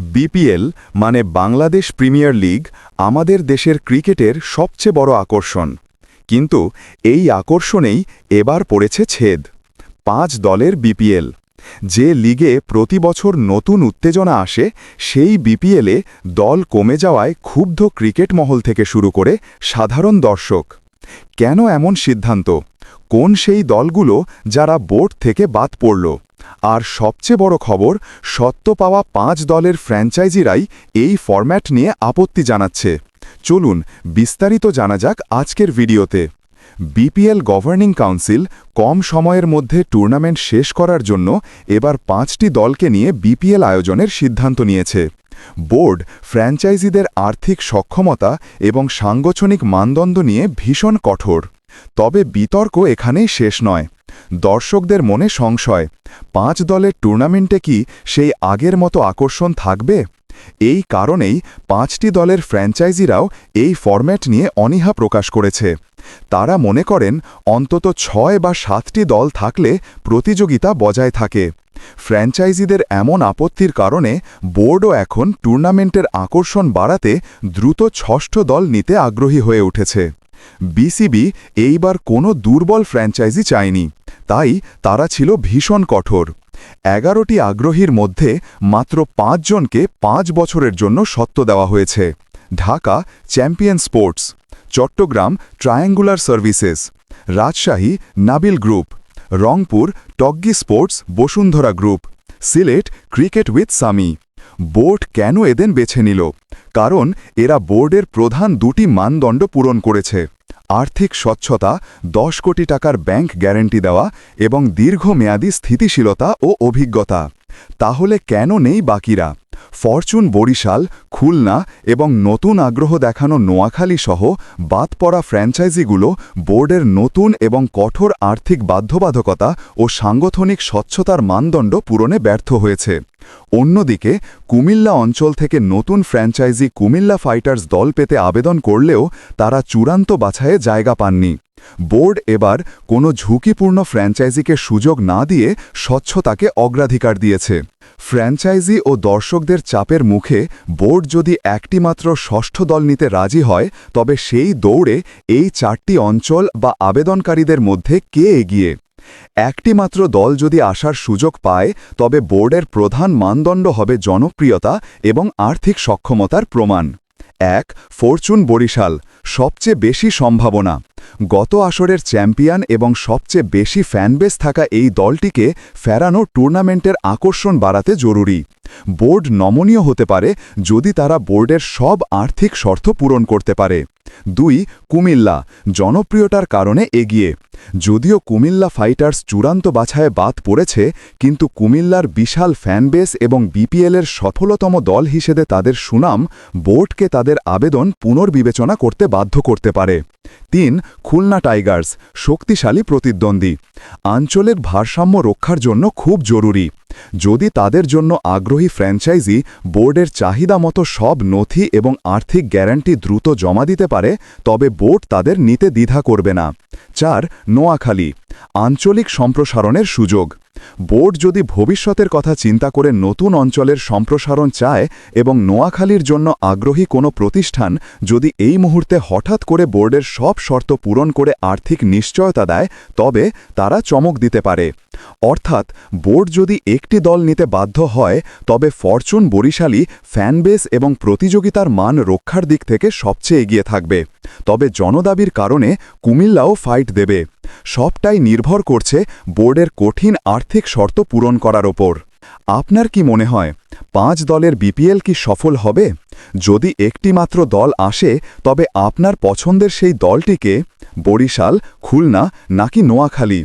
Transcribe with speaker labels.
Speaker 1: BPL মানে Bangladesh premier league আমাদের দেশের ক্রিকেটের সবচেয়ে বড় আকর্ষণ। কিন্তু এই আকর্ষণেই এবার পড়েছে ছেদ। পাঁচ দলের বিপিএল যে লিগে প্রতি বছর নতুন উত্তেজনা আসে, সেই বিপিএলে দল কমে যাওয়ায় ক্ষুব্ধ ক্রিকেট মহল থেকে শুরু করে সাধারণ দর্শক। কেন এমন সিদ্ধান্ত? কোন সেই দলগুলো যারা বোর্ড থেকে বাদ পড়ল? আর সবচেয়ে বড় খবর, সত্য পাওয়া পাঁচ দলের ফ্র্যাঞ্চাইজিরাই এই ফরম্যাট নিয়ে আপত্তি জানাচ্ছে। চলুন বিস্তারিত জানা যাক আজকের ভিডিওতে। বিপিএল গভর্নিং কাউন্সিল কম সময়ের মধ্যে টুর্নামেন্ট শেষ করার জন্য এবার পাঁচটি দলকে নিয়ে বিপিএল আয়োজনের সিদ্ধান্ত নিয়েছে। বোর্ড ফ্র্যাঞ্চাইজিদের আর্থিক সক্ষমতা এবং সাংগঠনিক মানদণ্ড নিয়ে ভীষণ কঠোর। তবে বিতর্ক এখানেই শেষ নয়। দর্শকদের মনে সংশয়, পাঁচ দলের টুর্নামেন্টে কি সেই আগের মতো আকর্ষণ থাকবে? এই কারণেই পাঁচটি দলের ফ্র্যাঞ্চাইজিরাও এই ফরম্যাট নিয়ে অনীহা প্রকাশ করেছে। তারা মনে করেন অন্তত ছয় বা সাতটি দল থাকলে প্রতিযোগিতা বজায় থাকে। ফ্র্যাঞ্চাইজিদের এমন আপত্তির কারণে বোর্ডও এখন টুর্নামেন্টের আকর্ষণ বাড়াতে দ্রুত ষষ্ঠ দল নিতে আগ্রহী হয়ে উঠেছে। বিসিবি এইবার কোনো দুর্বল ফ্র্যাঞ্চাইজি চায়নি। তাই তারা ছিল ভীষণ কঠোর। এগারোটি আগ্রহীর মধ্যে মাত্র পাঁচজনকে পাঁচ বছরের জন্য সত্ত্ব দেওয়া হয়েছে। Dhaka champion sports, Chattogram triangular services, Rajshahi Nabil group, Rangpur Toggi sports Bashundhara group, Sylhet cricket with Sami. Board কেন এদেন বেছে নিল? কারণ এরা বোর্ডের প্রধান দুটি মানদণ্ড পূরণ করেছে। আর্থিক স্বচ্ছতা, দশ কোটি টাকার ব্যাংক গ্যারেন্টি দেওয়া এবং দীর্ঘমেয়াদী স্থিতিশীলতা ও অভিজ্ঞতা। তাহলে কেন নেই বাকিরা? ফরচুন বরিশাল, খুলনা এবং নতুন আগ্রহ দেখানো নোয়াখালী সহ বাদ পড়া ফ্র্যাঞ্চাইজিগুলো বোর্ডের নতুন এবং কঠোর আর্থিক বাধ্যবাধকতা ও সাংগঠনিক স্বচ্ছতার মানদণ্ড পূরণে ব্যর্থ হয়েছে। অন্যদিকে, কুমিল্লা অঞ্চল থেকে নতুন ফ্র্যাঞ্চাইজি কুমিল্লা ফাইটার্স দল পেতে আবেদন করলেও তারা চূড়ান্ত বাছায়ে জায়গা পাননি। বোর্ড এবার কোনো ঝুঁকিপূর্ণ ফ্র্যাঞ্চাইজিকে সুযোগ না দিয়ে স্বচ্ছতাকে অগ্রাধিকার দিয়েছে। ফ্র্যাঞ্চাইজি ও দর্শকদের চাপের মুখে বোর্ড যদি একটিমাত্র ষষ্ঠ দল নিতে রাজি হয়, তবে সেই দৌড়ে এই চারটি অঞ্চল বা আবেদনকারীদের মধ্যে কে এগিয়ে? একটিমাত্র দল যদি আসার সুযোগ পায়, তবে বোর্ডের প্রধান মানদণ্ড হবে জনপ্রিয়তা এবং আর্থিক সক্ষমতার প্রমাণ। এক, ফরচুন বরিশাল, সবচেয়ে বেশি সম্ভাবনা। গত আসরের চ্যাম্পিয়ন এবং সবচেয়ে বেশি ফ্যানবেস থাকা এই দলটিকে ফেরানো টুর্নামেন্টের আকর্ষণ বাড়াতে জরুরি। বোর্ড নমনীয় হতে পারে যদি তারা বোর্ডের সব আর্থিক শর্ত পূরণ করতে পারে। দুই, কুমিল্লা, জনপ্রিয়তার কারণে এগিয়ে। যদিও কুমিল্লা ফাইটার্স চূড়ান্ত বাছায় বাদ পড়েছে, কিন্তু কুমিল্লার বিশাল ফ্যানবেস এবং বিপিএলের সফলতম দল হিসেবে তাদের সুনাম বোর্ডকে তাদের আবেদন পুনর্বিবেচনা করতে বাধ্য করতে পারে। তিন, খুলনা টাইগার্স, শক্তিশালী প্রতিদ্বন্দ্বী। আঞ্চলিক ভারসাম্য রক্ষার জন্য খুব জরুরি। যদি তাদের জন্য আগ্রহী ফ্র্যাঞ্চাইজি বোর্ডের চাহিদা মতো সব নথি এবং আর্থিক গ্যারান্টি দ্রুত জমা দিতে পারে, তবে বোর্ড তাদের নিতে দ্বিধা করবে না। চার, নোয়াখালী। আঞ্চলিক সম্প্রসারণের সুযোগ। বোর্ড যদি ভবিষ্যতের কথা চিন্তা করে নতুন অঞ্চলের সম্প্রসারণ চায় এবং নোয়াখালীর জন্য আগ্রহী কোনো প্রতিষ্ঠান যদি এই মুহূর্তে হঠাৎ করে বোর্ডের সব শর্ত পূরণ করে আর্থিক নিশ্চয়তা দেয়, তবে তারা চমক দিতে পারে। অর্থাৎ, বোর্ড যদি একটি দল নিতে বাধ্য হয়, তবে ফরচুন বরিশালী ফ্যানবেস এবং প্রতিযোগিতার মান রক্ষার দিক থেকে সবচেয়ে এগিয়ে থাকবে। তবে জনদাবির কারণে কুমিল্লাও ফাইট দেবে। সবটাই নির্ভর করছে বোর্ডের কঠিন আর্থিক শর্ত পূরণ করার ওপর। আপনার কি মনে হয়, পাঁচ দলের বিপিএল কি সফল হবে? যদি একটি মাত্র দল আসে, তবে আপনার পছন্দের সেই দলটিকে বরিশাল, খুলনা নাকি নোয়াখালী?